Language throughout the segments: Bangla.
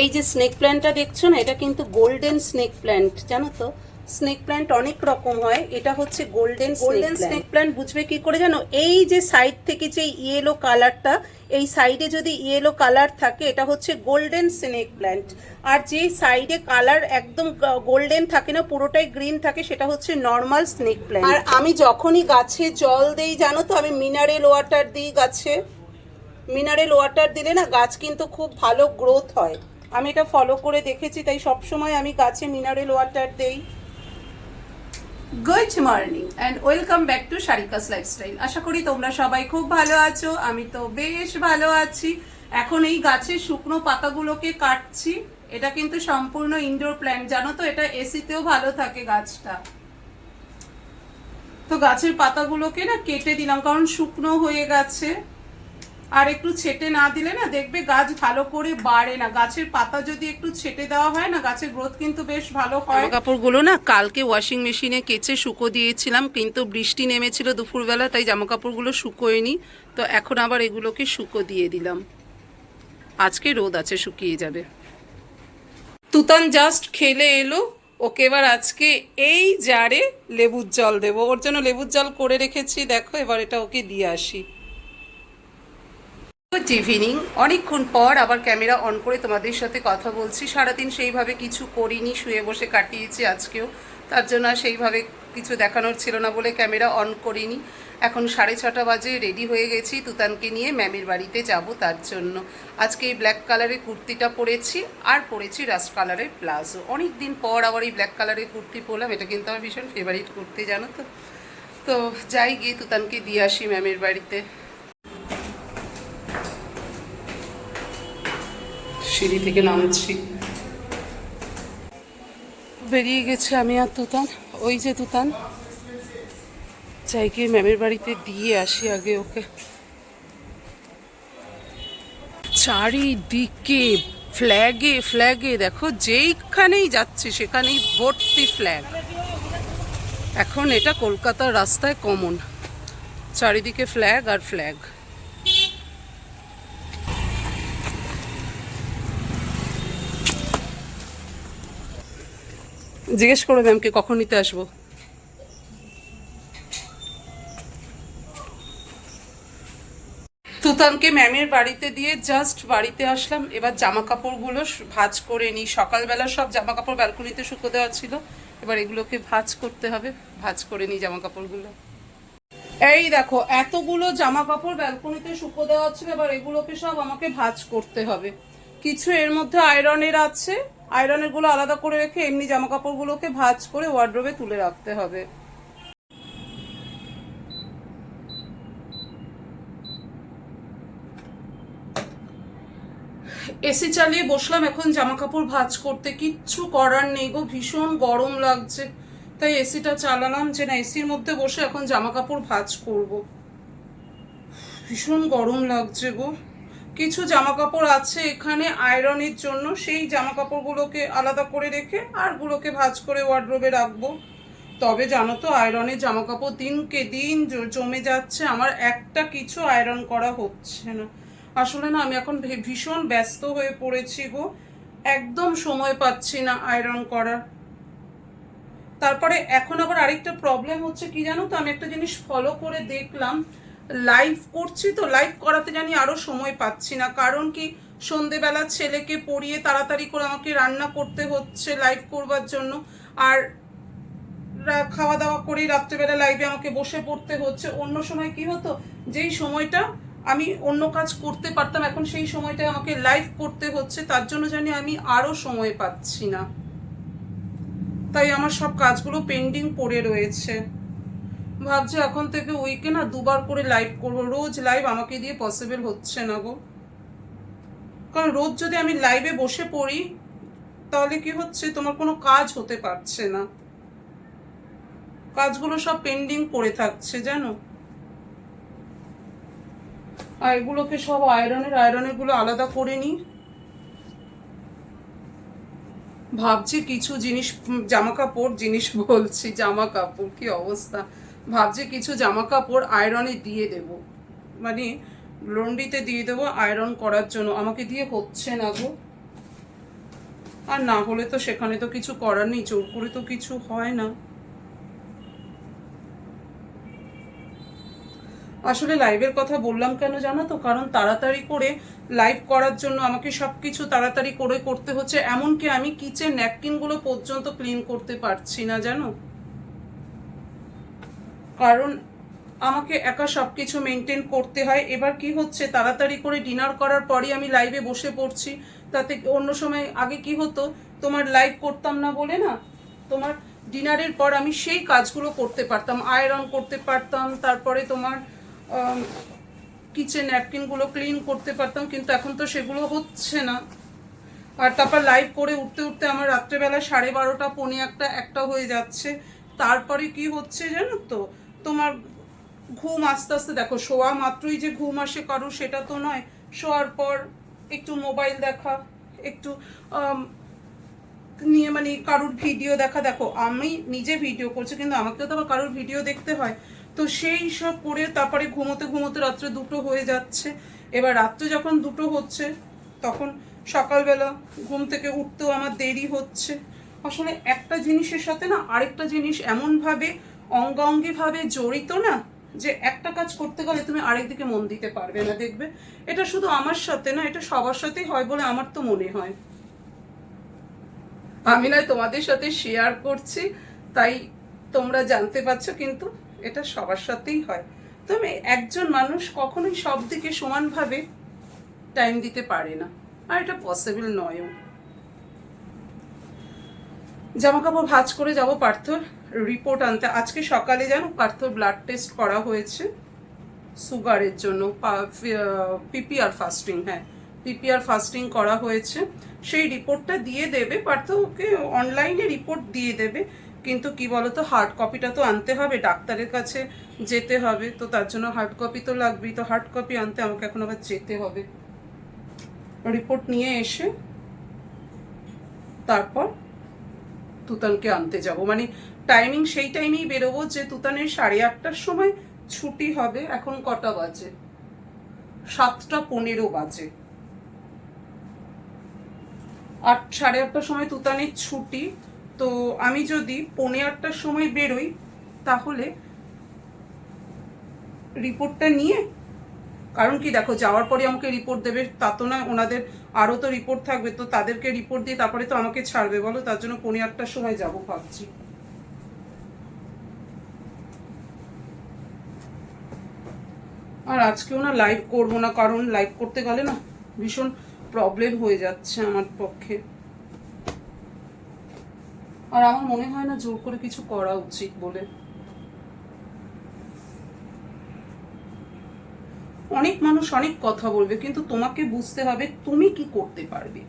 এই যে স্নেক প্ল্যান্টটা দেখছ না এটা কিন্তু গোল্ডেন স্নেক প্ল্যান্ট জানো তো? স্নেক প্ল্যান্ট অনেক রকম হয়। এটা হচ্ছে গোল্ডেন গোল্ডেন স্নেক প্ল্যান্ট বুঝবে কি করে জানো? এই যে সাইড থেকে যে ইয়েলো কালারটা এই সাইডে যদি ইয়েলো কালার থাকে এটা হচ্ছে গোল্ডেন স্নেক প্ল্যান্ট আর যে সাইডে কালার একদম গোল্ডেন থাকে না পুরোটাই গ্রিন থাকে সেটা হচ্ছে নর্মাল স্নেক প্ল্যান্ট আর আমি যখনই গাছে জল দেই জানো তো আমি মিনারেল ওয়াটার দিই গাছে। মিনারেল ওয়াটার দিলে না গাছ কিন্তু খুব ভালো গ্রোথ হয়। আমি এটা ফলো করে দেখেছি, তাই সবসময় আমি গাছে মিনারেল ওয়াটার দেই। Good morning and welcome back to Sharika's Lifestyle আশা করি তোমরা সবাই খুব ভালো আছো, আমি তো বেশ ভালো আছি। এখন এই গাছের শুকনো পাতাগুলোকে কাটছি, এটা কিন্তু সম্পূর্ণ ইনডোর প্ল্যান্ট জানো তো এটা এসিতেও ভালো থাকে গাছটা। তো গাছের পাতাগুলোকে না কেটে দিলাম, কারণ শুকনো হয়ে গেছে। আর একটু ছেটে না দিলে না দেখবে গাছ ভালো করে বাড়ে না। গাছের পাতা যদি একটু ছেটে দেওয়া হয় না, গাছের গ্রোথ কিন্তু বেশ ভালো হয়। কাপড়গুলো না কালকে ওয়াশিং মেশিনে কেচে শুকো দিয়েছিলাম, কিন্তু বৃষ্টি নেমেছিল দুপুরবেলা, তাই জামা কাপড়গুলো শুকোয়নি। তো এখন আবার এগুলোকে শুকো দিয়ে দিলাম। আজকে রোদ আছে, শুকিয়ে যাবে। তুতান জাস্ট খেলে এলো। ওকে এবার আজকে এই জারে লেবুর জল দেবো। ওর জন্য লেবুর জল করে রেখেছি। দেখো এবার এটা ওকে দিয়ে আসি। গুড ইভিনিং অনেকক্ষণ পর আবার ক্যামেরা অন করে তোমাদের সাথে কথা বলছি। সারাদিন সেইভাবে কিছু করিনি, শুয়ে বসে কাটিয়েছি আজকেও। তার জন্য সেইভাবে কিছু দেখানোর ছিল না বলে ক্যামেরা অন করিনি। এখন সাড়ে ছটা বাজে রেডি হয়ে গেছি তুতানকে নিয়ে ম্যামের বাড়িতে যাব তার জন্য। আজকে এই ব্ল্যাক কালারের কুর্তিটা পরেছি, আর পরেছি রাস্ট কালারের প্লাজো। অনেক দিন পর আবার এই ব্ল্যাক কালারের কুর্তি পরলাম, এটা কিন্তু আমার ভীষণ ফেভারিট কুর্তি, জানো তো? তো যাই গিয়ে তুতানকে দিয়ে আসি ম্যামের বাড়িতে। সিঁড়ি থেকে নামছি। বেরিয়ে গেছে আমি আর তুতান। ওই যে তুতান। চাইকে ম্যামের বাড়িতে দিয়ে আসি আগে ওকে। চারিদিকে ফ্ল্যাগে ফ্ল্যাগে, দেখো যেইখানেই যাচ্ছে সেখানেই ভর্তি ফ্ল্যাগ। এখন এটা কলকাতার রাস্তায় কমন। চারিদিকে ফ্ল্যাগ আর ফ্ল্যাগ। জিজ্ঞেস করো ম্যামকে কখন নিতে আসব? তুতানকে ম্যামের বাড়িতে দিয়ে জাস্ট বাড়িতে আসলাম। এবার জামা কাপড়গুলো ভাজ করে নিই। সকালবেলা সব জামা কাপড় ব্যালকনিতে শুকো দেওয়া ছিল এবার এগুলোকে ভাজ করতে হবে। ভাজ করে নিই জামা কাপড়গুলো এই দেখো, এতগুলো জামা কাপড় ব্যালকনিতে শুকো দেওয়া ছিল এবার এগুলোকে সব আমাকে ভাজ করতে হবে। কিছু এর মধ্যে আয়রনের আছে। আয়রনেরগুলো আলাদা করে রেখে এমনি জামা কাপড়গুলোকে ভাজ করে ওয়ার্ড্রোবে তুলে রাখতে হবে। এসি চালিয়ে বসলাম, এখন জামা কাপড় ভাঁজ করতে। কিচ্ছু করার নেই গো, ভীষণ গরম লাগছে। তাই এসিটা চালালাম, যে না এসির মধ্যে বসে এখন জামা কাপড় ভাঁজ করব। ভীষণ গরম লাগছে গো। কিছু জামা কাপড় আছে এখানে আয়রনের জন্য। সেই জামা কাপড়গুলোকে আলাদা করে রেখে আর গুলোকে ভাঁজ করে ওয়ার্ড্রোবে রাখব। তবে জানো তো, আয়রনের জামা কাপড় দিনকে দিন জমে যাচ্ছে। আমার একটা কিছু আয়রন করা হচ্ছে না। আসলে না, আমি এখন ভীষণ ব্যস্ত হয়ে পড়েছি গো। একদম সময় পাচ্ছি না আয়রন করার। তারপরে এখন আবার আরেকটা প্রবলেম হচ্ছে কি জানো তো, আমি একটা জিনিস ফলো করে দেখলাম। লাইভ করছি তো লাইভ করাতে জানি আরও সময় পাচ্ছি না। কারণ কি, সন্ধেবেলা ছেলেকে পড়িয়ে তাড়াতাড়ি করে আমাকে রান্না করতে হচ্ছে লাইভ করবার জন্য। আর খাওয়া দাওয়া করেই রাত্রেবেলা লাইভে আমাকে বসে পড়তে হচ্ছে। অন্য সময় কি হতো, যেই সময়টা আমি অন্য কাজ করতে পারতাম, এখন সেই সময়টা আমাকে লাইভ করতে হচ্ছে, তার জন্য জানি আমি আরও সময় পাচ্ছি না। তাই আমার সব কাজগুলো পেন্ডিং পড়ে রয়েছে। ভাবছি এখন থেকে উইকে না দুবার করে লাইভ করব। রোজ লাইভ আমাকে দিয়ে পসিবল হচ্ছে না গো। কারণ রোজ যদি আমি লাইভে বসে পড়ি, তাহলে কি হচ্ছে? তোমার কোনো কাজ হতে পারছে না। কাজগুলো সব পেন্ডিং পড়ে থাকছে, জানো? আর এগুলোকে সব আয়রনের আয়রনেরগুলো আলাদা করে নিই। ভাবছি কিছু জিনিস জামা কাপড় জিনিস বলছি জামা কাপড় কি অবস্থা? ভাবছি কিছু জামা কাপড় আয়রনে দিয়ে দেব। মানে লন্ডিতে দিয়ে দেবো আয়রন করার জন্য। আমাকে দিয়ে হচ্ছে না গো। আর না হলে তো সেখানে তো কিছু করার নেই, জোর করে তো কিছু হয় না। আসলে লাইভের কথা বললাম কেন জানো তো? কারণ তাড়াতাড়ি করে লাইভ করার জন্য আমাকে সব কিছু তাড়াতাড়ি করে করতে হচ্ছে, এমনকি আমি কিচেন ন্যাপকিনগুলো পর্যন্ত ক্লিন করতে পারছি না, জানো? কারণ আমাকে একা সব কিছু মেনটেন করতে হয়। এবার কি হচ্ছে? তাড়াতাড়ি করে ডিনার করার পরই আমি লাইভে বসে পড়ছি। তাতে অন্য সময় আগে কি হতো? তোমার লাইভ করতাম না বলে না? তোমার ডিনারের পর আমি সেই কাজগুলো করতে পারতাম। আয়রন করতে পারতাম, তারপরে তোমার কিচেন ন্যাপকিনগুলো ক্লিন করতে পারতাম, কিন্তু এখন তো সেগুলো হচ্ছে না। আর তারপর লাইভ করে উঠতে উঠতে আমার রাত্রেবেলা সাড়ে বারোটা, পৌনে একটা একটা হয়ে যাচ্ছে। তারপরে কি হচ্ছে জানো তো? তোমার ঘুম আস্তে আস্তে দেখো, শোয়া মাত্রই যে ঘুম আসে কারও সেটা তো নয়। শোয়ার পর একটু মোবাইল দেখা, একটু নিয়ে মানে কারুর ভিডিও দেখা। দেখো, আমি নিজে ভিডিও করছি, কিন্তু আমাকেও তো আবার কারুর ভিডিও দেখতে হয়। তো সেই সব করে তারপরে ঘুমোতে ঘুমোতে রাত্রে দুটো হয়ে যাচ্ছে। এবার রাত্রে যখন দুটো হচ্ছে, তখন সকালবেলা ঘুম থেকে উঠতেও আমার দেরি হচ্ছে। আসলে একটা জিনিসের সাথে না আরেকটা জিনিস এমনভাবে অঙ্গাঙ্গিভাবে জড়িত না, যে একটা কাজ করতে গেলে তুমি আরেকদিকে মন দিতে পারবে না, দেখবে? এটা শুধু আমার সাথে না, এটা সবার সাথেই হয় বলে আমার তো মনে হয়। আমি নয়, তোমাদের সাথে শেয়ার করছি, তাই তোমরা জানতে পারছ, কিন্তু এটা সবার সাথেই হয়। তবে একজন মানুষ কখনোই সব দিকে সমানভাবে টাইম দিতে পারে না, আর এটা পসিবল নয়ও। জামা কাপড় ভাজ করে যাব পার্থর। রিপোর্ট আনতে। আজকে সকালে জানো পার্থর ব্লাড টেস্ট করা হয়েছে সুগারের জন্য পিপিআর ফাস্টিং হ্যাঁ পিপিআর ফাস্টিং করা হয়েছে। সেই রিপোর্টটা দিয়ে দেবে, পার্থ ওকে অনলাইনে রিপোর্ট দিয়ে দেবে। কিন্তু কি বলতো হার্ড কপিটা তো আনতে হবে, ডাক্তারের কাছে যেতে হবে। তো তার জন্য হার্ড কপি তো লাগবেই, তো হার্ড কপি আনতে আমাকে এখন আবার যেতে হবে। রিপোর্ট নিয়ে এসে তারপর তুতানকে আনতে যাব। মানে টাইমিং সেই টাইমেই বেরোবো যে তুতানের সাড়ে আটটার সময় ছুটি হবে। এখন কটা বাজে? সাতটা পনেরো বাজে। আট, সাড়ে আটটার সময় তুতানের ছুটি। তো আমি যদি পৌনে আটটার সময় বেরোই, তাহলে রিপোর্টটা নিয়ে, কারণ কি দেখো, যাওয়ার পরে আমাকে রিপোর্ট দেবে, তা তো না ওনাদের আরও তো রিপোর্ট থাকবে, তো তাদেরকে রিপোর্ট দিয়ে তারপরে তো আমাকে ছাড়বে, বলো? তার জন্য পৌনে আটটার সময় যাব ভাবছি। আর আজকেও না লাইভ করব না, কারণ লাইভ করতে গেলে না ভীষণ প্রবলেম হয়ে যাচ্ছে আমার পক্ষে। আর আমার মনে হয় না জোর করে কিছু করা উচিত বলে। অনেক মানুষ অনেক কথা বলবে, কিন্তু তোমাকে বুঝতে হবে তুমি কি করতে পারবে।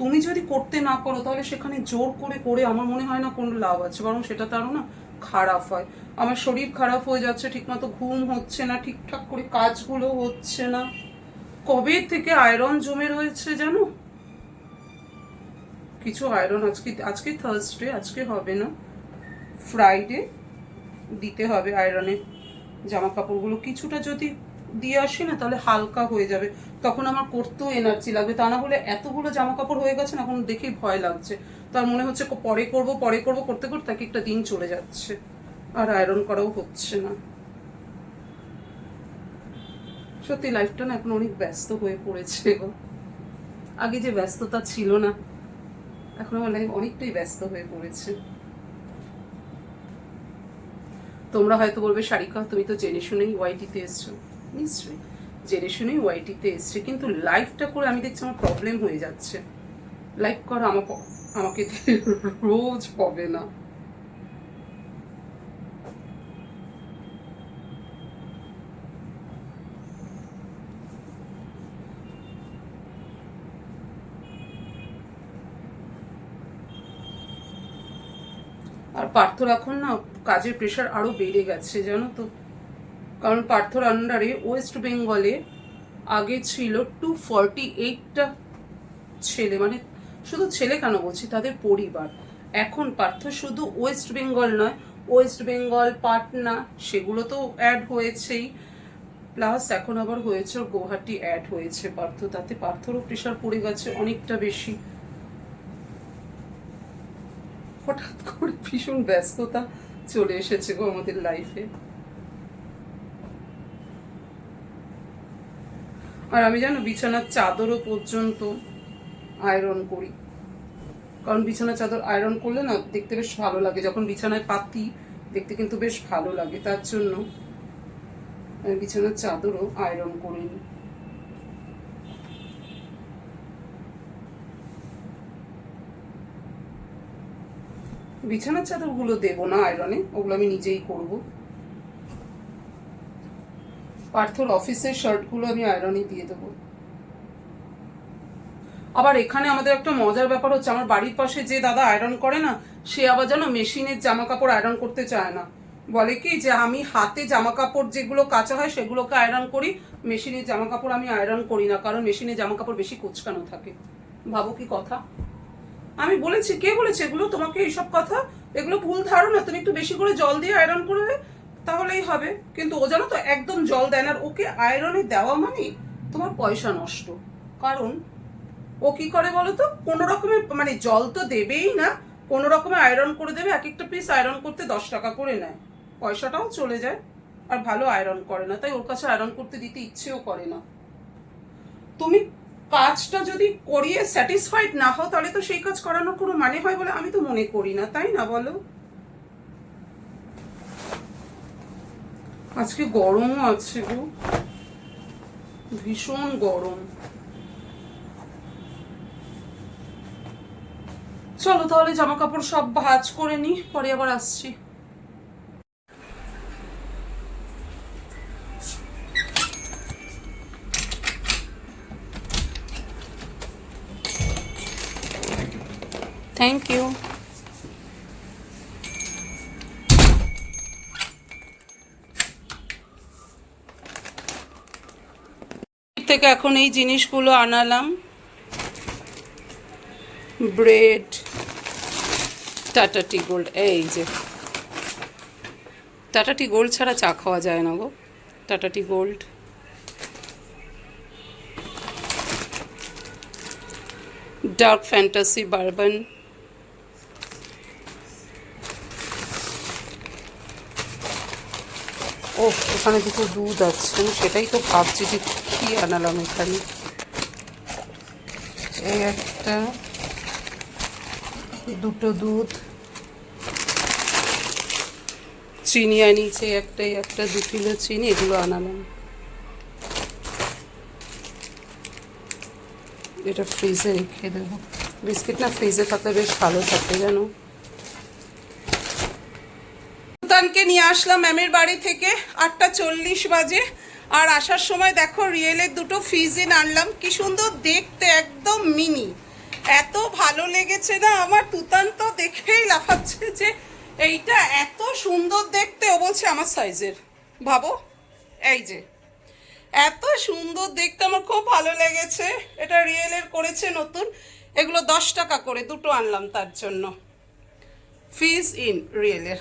তুমি যদি করতে না পারো, তাহলে সেখানে জোর করে করে আমার মনে হয় না কোনো লাভ আছে, বরং সেটা তারও না খারাপ হয়। আমার শরীর খারাপ হয়ে যাচ্ছে, ঠিকমতো ঘুম হচ্ছে না, ঠিকঠাক করে কাজগুলো হচ্ছে না। কবে থেকে আয়রন জমে রয়েছে জানো? কিছু আয়রন আজকে আজকে থার্সডে আজকে হবে না। ফ্রাইডে দিতে হবে আয়রনে জামা কাপড়গুলো কিছুটা যদি দিয়ে আসি না, তাহলে হালকা হয়ে যাবে। তখন আমার করতেও এনার্জি লাগবে। তা না হলে এতগুলো জামা কাপড় হয়ে গেছে না, এখন দেখেই ভয় লাগছে। তার মনে হচ্ছে পরে করব পরে করব, করতে করতে এক একটা দিন চলে যাচ্ছে। আর আয়রন করাও হচ্ছে না। সত্যি লাইফটা না এখন অনেক ব্যস্ত হয়ে পড়েছে গো। আগে যে ব্যস্ততা ছিল না, এখন আমার লাইফ অনেকটাই ব্যস্ত হয়ে পড়েছে। তোমরা হয়তো বলবে শারিকা তুমি তো জেনে শুনেই ওয়াইটিতে এসছো। নিশ্চয়ই, জেনে শুনেই ওয়াইটিতে এসছে, কিন্তু লাইফটা করে আমি দেখছি আমার প্রবলেম হয়ে যাচ্ছে। লাইফ করা, আমার আমাকে রোজ হবে না। আর পার্থর এখন না কাজের প্রেশার আরও বেড়ে গেছে, জানো তো। কারণ পার্থর আন্ডারে ওয়েস্ট বেঙ্গলে আগে ছিল টু ফর্টি এইটটা ছেলে মানে শুধু ছেলে কেন বলছি? তাদের পরিবার। এখন পার্থ শুধু ওয়েস্ট বেঙ্গল নয় ওয়েস্ট বেঙ্গল পাটনা, সেগুলো তো অ্যাড হয়েছেই। প্লাস এখন আবার হয়েছে গৌহাটি অ্যাড হয়েছে পার্থ। তাতে পার্থরও প্রেশার পড়ে গেছে অনেকটা বেশি। হঠাৎ করে ভীষণ ব্যস্ততা চলে এসেছে গো আমাদের লাইফে আর আমি জানো বিছানার চাদরও পর্যন্ত আয়রন করি। কারণ বিছানার চাদর আয়রন করলে না দেখতে বেশ ভালো লাগে। যখন বিছানায় পাতি, দেখতে কিন্তু বেশ ভালো লাগে। তার জন্য বিছানার চাদরও আয়রন করি। বিছানার চাদরগুলো দেবো না আয়রনে, ওগুলো আমি নিজেই করব। পার্থর অফিসের শার্টগুলো আমি আয়রনে দিয়ে দেবো। আবার এখানে আমাদের একটা মজার ব্যাপার হচ্ছে, আমার বাড়ির পাশে যে দাদা আয়রন করে না, সে আবার যেন মেশিনের জামা কাপড় আয়রন করতে চায় না। বলে কি যে, আমি হাতে জামা কাপড় যেগুলো কাঁচা হয়, সেগুলোকে আয়রন করি, মেশিনের জামা কাপড় আমি আয়রন করি না, কারণ মেশিনের জামা কাপড় বেশি কুচকানো থাকে। ভাবো কি কথা? আমি বলেছি, কে বলেছে এগুলো? তোমাকে এইসব কথা? এগুলো ভুল ধারণা, তুমি একটু বেশি করে জল দিয়ে আয়রন করবে, তাহলেই হবে। কিন্তু ও জানো তো, একদম জল দেয় না ওকে আয়রনে দেওয়া মানে তোমার পয়সা নষ্ট। কারণ ও কি করে বলো তো? কোনো রকমের মানে জল তো দেবেই না। কোনো রকমের আয়রন করে দেবে। এক একটা পিস আয়রন করতে দশ টাকা করে নেয়। পয়সাটাও চলে যায়। আর ভালো আয়রন করে না। তাই ওর কাছে আয়রন করতে দিতে ইচ্ছেও করে না। তুমি কাজটা যদি করিয়ে স্যাটিসফাইড না হও, তাহলে তো সেই কাজ করানোর কোনো মানে হয় বলে আমি তো মনে করি না। তাই না বলো? আজকে গরমও আছে গো। ভীষণ গরম। চলো তাহলে জামা কাপড় সব ভাঁজ করে নি, পরে আবার আসছি। থ্যাংক ইউ থেকে এখন এই জিনিসগুলো আনালাম। ব্রেড টাটা টি গোল্ড, এই যে। টাটা টি গোল্ড ছাড়া চা খাওয়া যায় না গো। Tata Tea Gold. Dark Fantasy, Bourbon. ও ওখানে দুটো দুধ আছে সেটাই তো ভাবছি যে কী আনালাম এখানে। এই একটা দুটো দুধ। চিনি আনিয়েছে একটাই, একটা দু কিলো চিনি, এগুলো আনালাম। এটা ফ্রিজে রেখে দেবো। বিস্কিট না ফ্রিজে থাকলে বেশ ভালো থাকে, জানো? সুলতানকে নিয়ে আসলাম ম্যামের বাড়ি থেকে, আটটা চল্লিশ বাজে। আর আসার সময় দেখো, রিয়েলের দুটো ফিজিন আনলাম। কি সুন্দর দেখতে, একদম মিনি। এত ভালো লেগেছে না, আমার তুতান তো দেখেই লাফাচ্ছে যে এইটা এত সুন্দর দেখতে। ও বলছে, আমার সাইজের ভাবো, এই যে, এত সুন্দর দেখতে আমার খুব ভালো লেগেছে। এটা রিয়েলের করেছে নতুন। এগুলো দশ টাকা করে, দুটো আনলাম তার জন্য। ফিজ ইন রিয়েলের